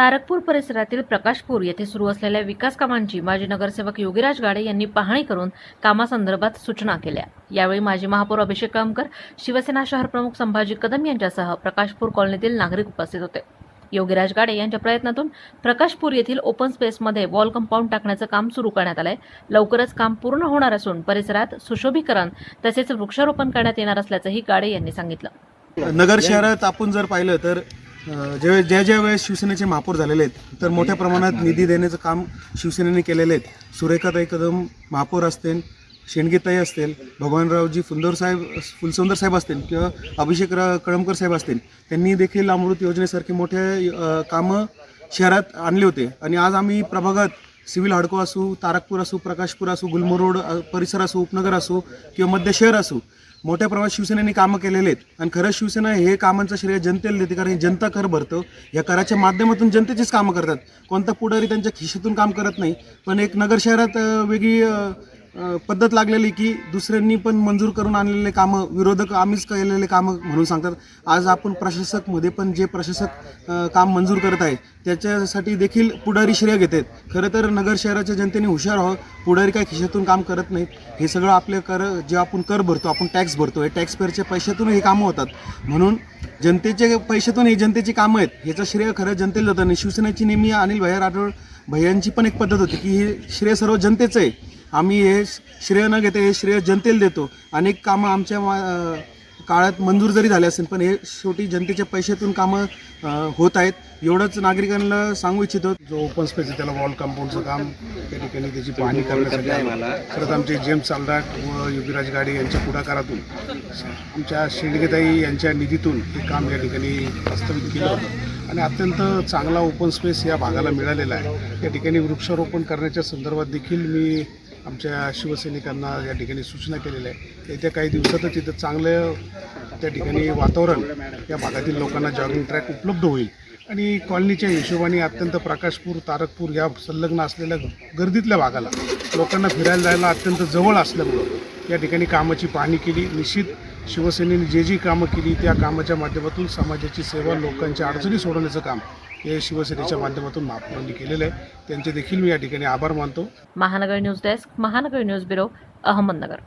तारकपूर परिसरातील प्रकाशपूर येथे सुरू असलेल्या विकास कामांची माजी नगरसेवक योगीराज गाडे यांनी पाहणी करून कामासंदर्भात सूचना केल्या. यावेळी माजी महापौर अभिषेक कळमकर शिवसेना शहरप्रमुख संभाजी कदम यांच्यासह प्रकाशपूर कॉलनीतील नागरिक उपस्थित होते. योगीराज गाडे यांच्या प्रयत्नातून प्रकाशपूर येथील ओपन स्पेसमध्ये वॉल कंपाऊंड टाकण्याचं काम सुरू करण्यात आलंय. लवकरच काम पूर्ण होणार असून परिसरात सुशोभीकरण तसेच वृक्षारोपण करण्यात येणार असल्याचंही गाडे यांनी सांगितलं. नगर शहरात आपण जर पाहिलं तर ज्या ज्या ज्या वेळेस शिवसेनेचे महापौर झालेले आहेत तर मोठ्या प्रमाणात निधी देण्याचं काम शिवसेनेने केलेले आहेत. सुरेखाताई कदम महापौर असतील शेणगीताई असतील भगवानरावजी फुंदर साहेब फुलसुंदर साहेब असतील किंवा अभिषेक रा- कळमकर साहेब असतील त्यांनी देखील अमृत योजनेसारखे मोठे कामं शहरात आणले होते. आणि आज आम्ही प्रभागात सिव्हिल हाडको असू तारकपूर असू प्रकाशपूर असू गुलमोर रोड परिसर असू उपनगर असू किंवा मध्य शहर असू मोठ्या प्रमाणात शिवसेनेने कामं केलेले आहेत. आणि खरंच शिवसेना हे कामांचं श्रेय जनतेला देते कारण हे जनता कर भरतो. या कराच्या माध्यमातून जनतेचीच कामं करतात. कोणता पुढारी त्यांच्या खिशातून काम करत नाही. पण एक नगर शहरात वेगळी पद्धत लागलेली की दुसऱ्यांनी पण मंजूर करून आणलेले कामं विरोधक आम्हीच केलेले कामं म्हणून सांगतात. आज आपण प्रशासकमध्ये पण जे प्रशासक काम मंजूर करत आहे त्याच्यासाठी देखील पुढारी श्रेय घेत आहेत खरं तर नगर शहराच्या जनतेने हुशार व्हावं पुढारी काय खिशातून काम करत नाहीत. हे सगळं आपले कर जे आपण कर भरतो आपण टॅक्स भरतो हे टॅक्स पेअरच्या पैशातून हे कामं होतात. म्हणून जनतेचे पैशातून हे जनतेची कामं आहेत ह्याचं श्रेय खरं जनतेला जातं. आणि शिवसेनेची नेहमी अनिल भैया राठोड भैयांची पण एक पद्धत होती की हे श्रेय सर्व जनतेचं आहे. आम्ही हे श्रेय न घेता हे श्रेय जनतेला देतो. अनेक कामं आमच्या मा- काळात मंजूर जरी झाले असेल पण हे शेवटी जनतेच्या पैशातून कामं होत आहेत. एवढंच नागरिकांना सांगू इच्छितो. जो ओपन स्पेस आहे त्याला वॉल कंपाऊंडचं काम त्या ठिकाणी त्याची पाहणी करण्यासाठी आलो. खरंच आमचे जेम्स चालदाट व योगीराज गाडे यांच्या पुढाकारातून आमच्या शेंडगेताई यांच्या निधीतून हे काम या ठिकाणी प्रस्तावित केलं होतं. आणि अत्यंत चांगला ओपन स्पेस या भागाला मिळालेला आहे. या ठिकाणी वृक्षारोपण करण्याच्या संदर्भात देखील मी आमच्या शिवसैनिकांना या ठिकाणी सूचना केलेल्या आहे येत्या काही दिवसातच इथं चांगलं त्या ठिकाणी वातावरण या भागातील लोकांना जॉगिंग ट्रॅक उपलब्ध होईल. आणि कॉलनीच्या हिशोबाने अत्यंत प्रकाशपूर तारकपूर या संलग्न असलेल्या गर्दीतल्या भागाला लोकांना फिरायला जायला अत्यंत जवळ असल्यामुळं या ठिकाणी कामाची पाहणी केली. निश्चित शिवसेनेने जे जी कामं केली त्या कामाच्या माध्यमातून समाजाची सेवा लोकांच्या अडचणी सोडवण्याचं काम हे शिवसेनेच्या माध्यमातून महापौरांनी केलेलं आहे. त्यांचे देखील मी या ठिकाणी आभार मानतो. Mahanagar news desk Mahanagar news bureau Ahmednagar.